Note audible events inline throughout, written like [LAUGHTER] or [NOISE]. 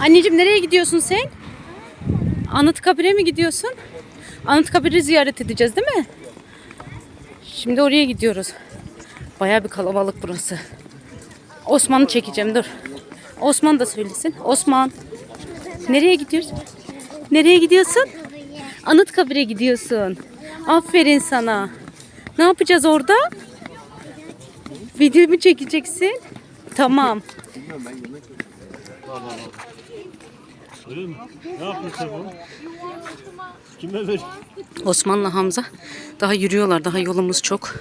Anneciğim nereye gidiyorsun sen? Anıtkabir'e mi gidiyorsun? Anıtkabir'i ziyaret edeceğiz değil mi? Şimdi oraya gidiyoruz. Baya bir kalabalık burası. Osman'ı çekeceğim dur. Osman da söylesin. Osman. Nereye gidiyoruz? Nereye gidiyorsun? Anıtkabir'e gidiyorsun. Aferin sana. Ne yapacağız orada? Video mu çekeceksin? Tamam. Öyle mi? Ne yapıyorsun bu? Kime ver? Osman'la Hamza daha yürüyorlar. Daha yolumuz çok.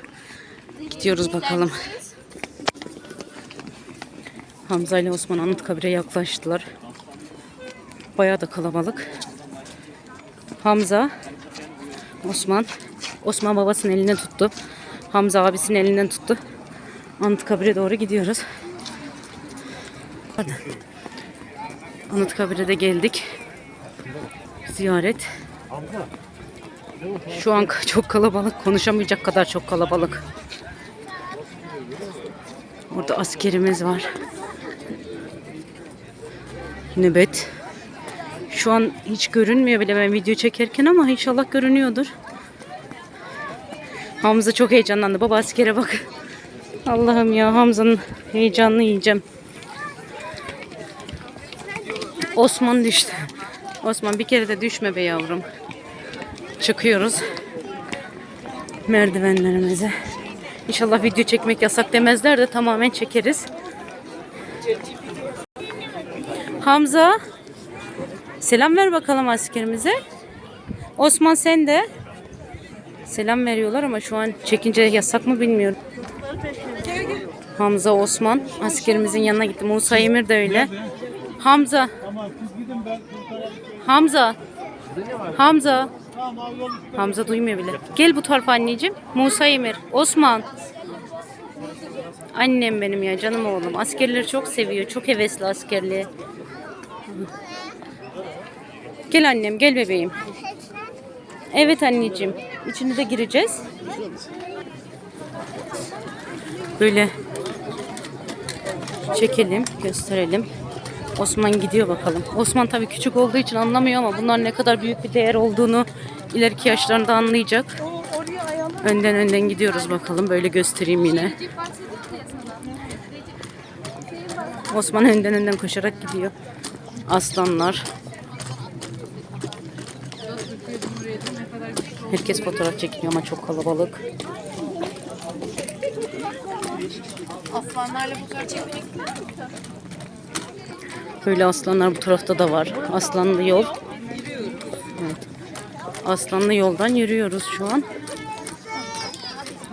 Gidiyoruz bakalım. Hamza ile Osman Anıtkabir'e yaklaştılar. Bayağı da kalabalık. Hamza, Osman, Osman babasının elinden tuttu. Hamza abisinin elinden tuttu. Anıtkabir'e doğru gidiyoruz. Hadi. Anıtkabir'e de geldik. Ziyaret. Şu an [LAUGHS] çok kalabalık. Konuşamayacak kadar çok kalabalık. Orada askerimiz var. Nöbet. Şu an hiç görünmüyor bile ben video çekerken ama inşallah görünüyordur. Hamza çok heyecanlandı. Baba askere bak. Allah'ım ya Hamza'nın heyecanını yiyeceğim. Osman düştü. Osman bir kere de düşme be yavrum. Çıkıyoruz. Merdivenlerimize. İnşallah video çekmek yasak demezler de tamamen çekeriz. Hamza. Selam ver bakalım askerimize. Osman sen de. Selam veriyorlar ama şu an çekince yasak mı bilmiyorum. Hamza Osman askerimizin yanına gitti. Musa Emir de öyle. Hamza. Hamza. Hamza. Hamza duymuyor bile. Gel bu tarafa anneciğim. Musa Emir. Osman. Annem benim ya canım oğlum. Askerleri çok seviyor. Çok hevesli askerliğe. Gel annem gel bebeğim. Evet anneciğim. İçine de gireceğiz. Böyle çekelim, gösterelim. Osman gidiyor bakalım. Osman tabii küçük olduğu için anlamıyor ama bunlar ne kadar büyük bir değer olduğunu ileriki yaşlarında anlayacak. Önden önden gidiyoruz bakalım. Böyle göstereyim yine. Osman önden önden koşarak gidiyor. Aslanlar. Herkes fotoğraf çekiniyor ama çok kalabalık. Aslanlarla fotoğraf çekmek Böyle aslanlar bu tarafta da var. Aslanlı yol. Evet. Aslanlı yoldan yürüyoruz şu an.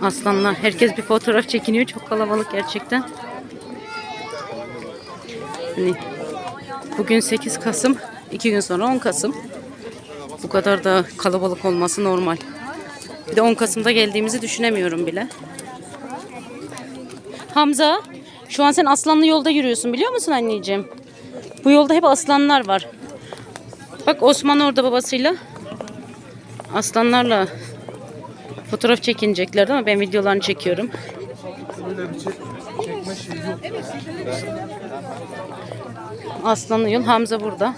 Aslanlar. Herkes bir fotoğraf çekiniyor. Çok kalabalık gerçekten. Hani bugün 8 Kasım. 2 gün sonra 10 Kasım. Bu kadar da kalabalık olması normal. Bir de 10 Kasım'da geldiğimizi düşünemiyorum bile. Hamza, şu an sen aslanlı yolda yürüyorsun biliyor musun anneciğim? Bu yolda hep aslanlar var. Bak Osman orada babasıyla aslanlarla fotoğraf çekineceklerdi ama ben videolarını çekiyorum. Aslanlı yol Hamza burada.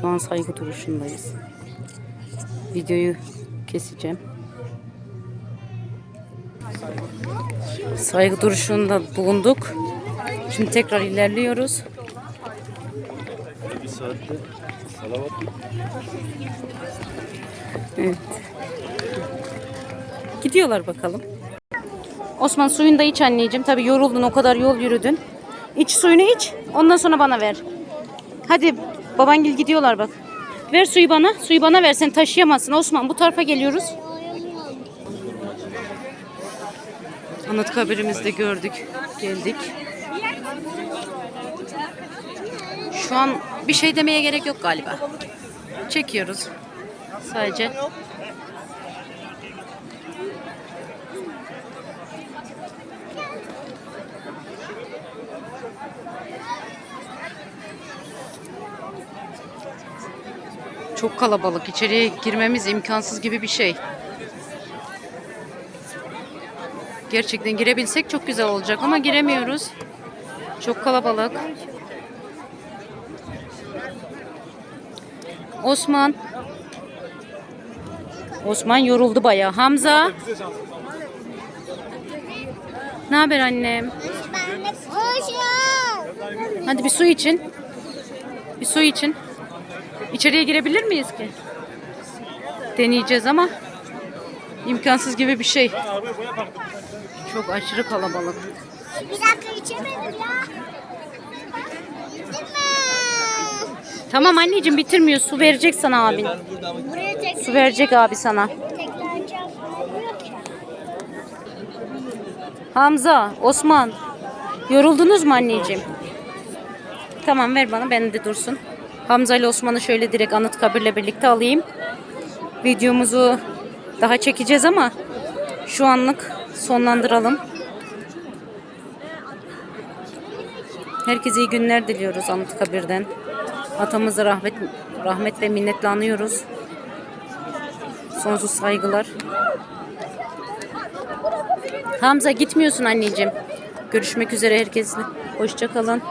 Şu an saygı duruşundayız. Videoyu keseceğim. Saygı duruşunda bulunduk. Şimdi tekrar ilerliyoruz. Bir saatte salavat Evet. Gidiyorlar bakalım. Osman suyunu da iç anneciğim. Tabii yoruldun o kadar yol yürüdün. İç suyunu iç. Ondan sonra bana ver. Hadi babangil gidiyorlar bak. Ver suyu bana. Suyu bana ver. Sen taşıyamazsın. Osman bu tarafa geliyoruz. Anıtkabirimizi de gördük. Geldik. Şu an bir şey demeye gerek yok galiba. Çekiyoruz. Sadece. Çok kalabalık. İçeriye girmemiz imkansız gibi bir şey. Gerçekten girebilsek çok güzel olacak ama giremiyoruz. Çok kalabalık. Osman. Osman yoruldu bayağı. Hamza. Ne haber annem? Hadi bir su için. Bir su için. İçeriye girebilir miyiz ki? Deneyeceğiz ama imkansız gibi bir şey. Çok aşırı kalabalık. Bir dakika içemedim ya. Tamam anneciğim bitirmiyor. Su verecek sana abin. Su verecek abi sana. Hamza, Osman. Yoruldunuz mu anneciğim? Tamam ver bana ben de dursun. Hamza ile Osman'ı şöyle direkt Anıtkabir'le birlikte alayım. Videomuzu daha çekeceğiz ama şu anlık sonlandıralım. Herkese iyi günler diliyoruz Anıtkabir'den. Atamızı rahmet, rahmet ve minnetle anıyoruz. Sonsuz saygılar. Hamza gitmiyorsun anneciğim. Görüşmek üzere herkesle. Hoşça kalın.